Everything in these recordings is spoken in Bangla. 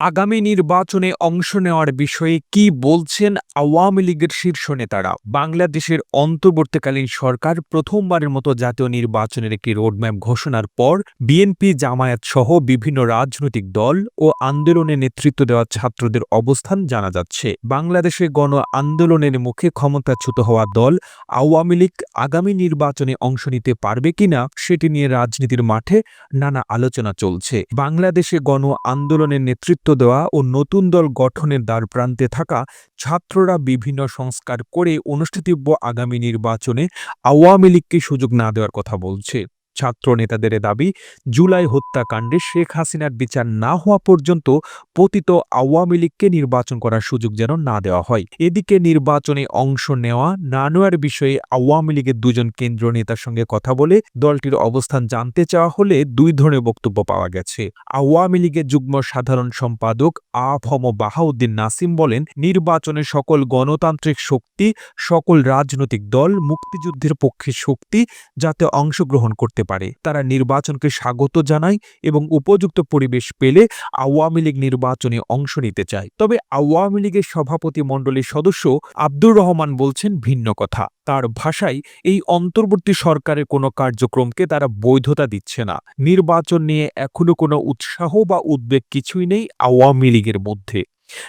আগামী নির্বাচনে অংশ নেওয়ার বিষয়ে কি বলছেন আওয়ামী লীগের শীর্ষ নেতারা? বাংলাদেশের অন্তর্বর্তীকালীন সরকার প্রথমবারের মতো জাতীয় নির্বাচনের একটি রোডম্যাপ ঘোষণার পর বিএনপি, জামায়াত সহ বিভিন্ন রাজনৈতিক দল ও আন্দোলনে নেতৃত্ব দেওয়া ছাত্রদের অবস্থান জানা যাচ্ছে। বাংলাদেশে গণ আন্দোলনের মুখে ক্ষমতাচ্যুত হওয়া দল আওয়ামী লীগ আগামী নির্বাচনে অংশ নিতে পারবে কিনা সেটি নিয়ে রাজনীতির মাঠে নানা আলোচনা চলছে। বাংলাদেশে গণ আন্দোলনের নেতৃত্ব দেওয়া ও নতুন দল গঠনের দ্বার প্রান্তে থাকা ছাত্ররা বিভিন্ন সংস্কার করে অনুষ্ঠিতব্য আগামী নির্বাচনে আওয়ামী লীগকে সুযোগ না দেওয়ার কথা বলছে। ছাত্র নেতাদের দাবি, জুলাই হত্যাকাণ্ডে শেখ হাসিনার বিচার না হওয়া পর্যন্ত পতিত আওয়ামী লীগকে নির্বাচন করার সুযোগ যেন না দেওয়া হয়। এদিকে নির্বাচনে অংশ নেওয়া না নেওয়ার বিষয়ে আওয়ামী লীগের দুজন কেন্দ্রীয় নেতার সঙ্গে কথা বলে দলটির অবস্থান জানতে চাওয়া হলে দুই ধরনের বক্তব্য পাওয়া গেছে। আওয়ামী লীগের যুগ্ম সাধারণ সম্পাদক আফম বাহাউদ্দিন নাসিম বলেন, নির্বাচনে সকল গণতান্ত্রিক শক্তি, সকল রাজনৈতিক দল মুক্তিযুদ্ধের পক্ষে শক্তি, যাতে অংশগ্রহণ করতে পারে। তারা নির্বাচনকে স্বাগত জানায় এবং উপযুক্ত পরিবেশ পেলে আওয়ামী লীগ নির্বাচনে অংশ নিতে চায়। তবে আওয়ামী লীগের সভাপতি মণ্ডলীর সদস্য আব্দুর রহমান বলছেন ভিন্ন কথা। তার ভাষায় এই অন্তর্বর্তী সরকারের কোনো কার্যক্রমকে তারা বৈধতা দিচ্ছে না। নির্বাচন নিয়ে এখনও কোনো উৎসাহ বা উদ্বেগ কিছুই নেই আওয়ামী লীগের মধ্যে।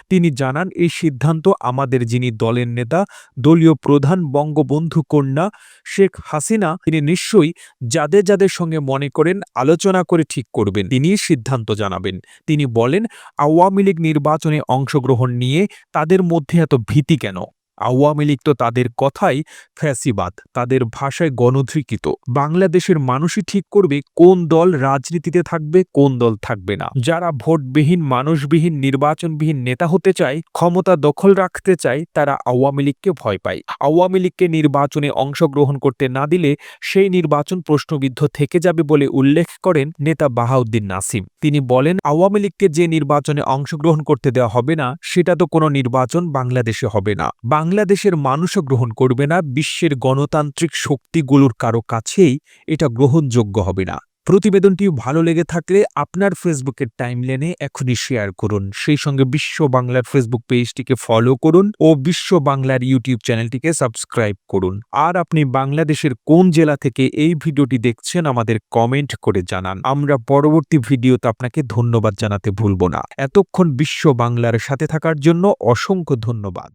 তিনি জানান, এই সিদ্ধান্ত আমাদের যিনি দলের নেতা, দলীয় প্রধান বঙ্গবন্ধু কন্যা শেখ হাসিনা, তিনি নিশ্চয়ই যাদের যাদের সঙ্গে মনে করেন, আলোচনা করে ঠিক করবেন। তিনি সিদ্ধান্ত জানাবেন। তিনি বলেন, আওয়ামী লীগ নির্বাচনে অংশগ্রহণ নিয়ে তাদের মধ্যে এত ভীতি কেন? আওয়ামী লীগ তো তাদের কথাই ফ্যাসিবাদ, তাদের ভাষায় গণধৃকৃত। বাংলাদেশের মানুষই ঠিক করবে কোন দল রাজনীতিতে থাকবে, কোন দল থাকবে না। যারা ভোটবিহীন, মানুষবিহীন, নির্বাচনবিহীন নেতা হতে চায়, ক্ষমতা দখল রাখতে চায়, তারা আওয়ামী লীগকে ভয় পায়। আওয়ামী লীগকে নির্বাচনে অংশগ্রহণ করতে না দিলে সেই নির্বাচন প্রশ্নবিদ্ধ থেকে যাবে বলে উল্লেখ করেন নেতা বাহাউদ্দিন নাসিম। তিনি বলেন, আওয়ামী লীগকে যে নির্বাচনে অংশগ্রহণ করতে দেওয়া হবে না, সেটা তো কোনো নির্বাচন বাংলাদেশে হবে না। বাংলাদেশের মানুষও গ্রহণ করবে না, বিশ্বের গণতান্ত্রিক শক্তিগুলোর কারও কাছেই এটা গ্রহণযোগ্য হবে না। প্রতিবেদনটি ভালো লেগে থাকলে আপনার ফেসবুকের টাইমলাইনে এখনই শেয়ার করুন। সেই সঙ্গে বিশ্ব বাংলার ফেসবুক পেজটিকে ফলো করুন ও বিশ্ব বাংলার ইউটিউব চ্যানেলটিকে সাবস্ক্রাইব করুন। আর আপনি বাংলাদেশের কোন জেলা থেকে এই ভিডিওটি দেখছেন আমাদের কমেন্ট করে জানান। আমরা পরবর্তী ভিডিওতে আপনাকে ধন্যবাদ জানাতে ভুলব না। এতক্ষণ বিশ্ব বাংলার সাথে থাকার জন্য অসংখ্য ধন্যবাদ।